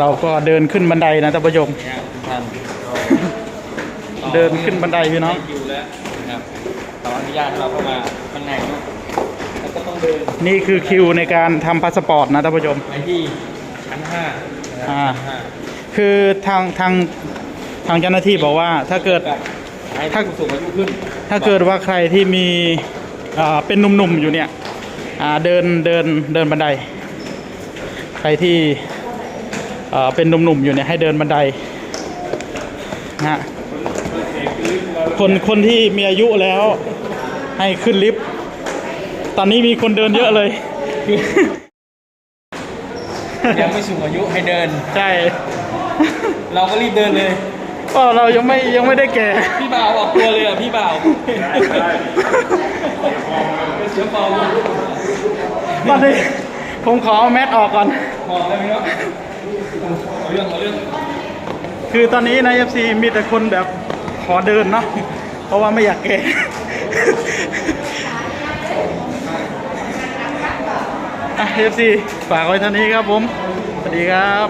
เราก็เดินขึ้นบันไดนะท่านผู้ชมเนี่ยทุกท่านเดินขึ้นบันไดพี่น้องคิวแล้วนะครับขออนุญาตให้เราเข้ามาข้างในเนอะแล้วก็ต้องเดินนี่คือคิวในการทำพาสปอร์ตนะท่านผู้ชมไปที่ชั้นห้านะครับอ่าชั้นห้าคือทางทางทางเจ้าหน้าที่บอกว่าถ้าเกิดให้ถ้าผู้สูงอายุขึ้น ถ้าเกิดว่าใครที่มีอ่าเป็นหนุ่มๆอยู่เนี่ยอ่าเดินเดินเดินบันได ใครที่อ่า เป็นหนุ่มๆอยู่เนี่ยให้เดินบันไดนะฮะคนคนที่มีอายุแล้วให้ขึ้นลิฟต์ ตอนนี้มีคนเดินเยอะเลย ยังไม่สูงอายุให้เดิน ใช่ เราก็รีบเดินเลยก็เรายังไม่ยังไม่ได้แก่ พี่บ่าวออกตัวเลยอะพี่บ่าวเสียงเบาลงตอนนี้ผมขอเอาแมสออกก่อนพอได้ไหมครับเอา เรื่องเอาเรื่อง คือตอนนี้ใน FC มีแต่คนแบบขอเดินเนาะ เพราะว่าไม่อยากแก่อะ FC ฝากไว้เท่านี้ครับผม สวัสดีครับ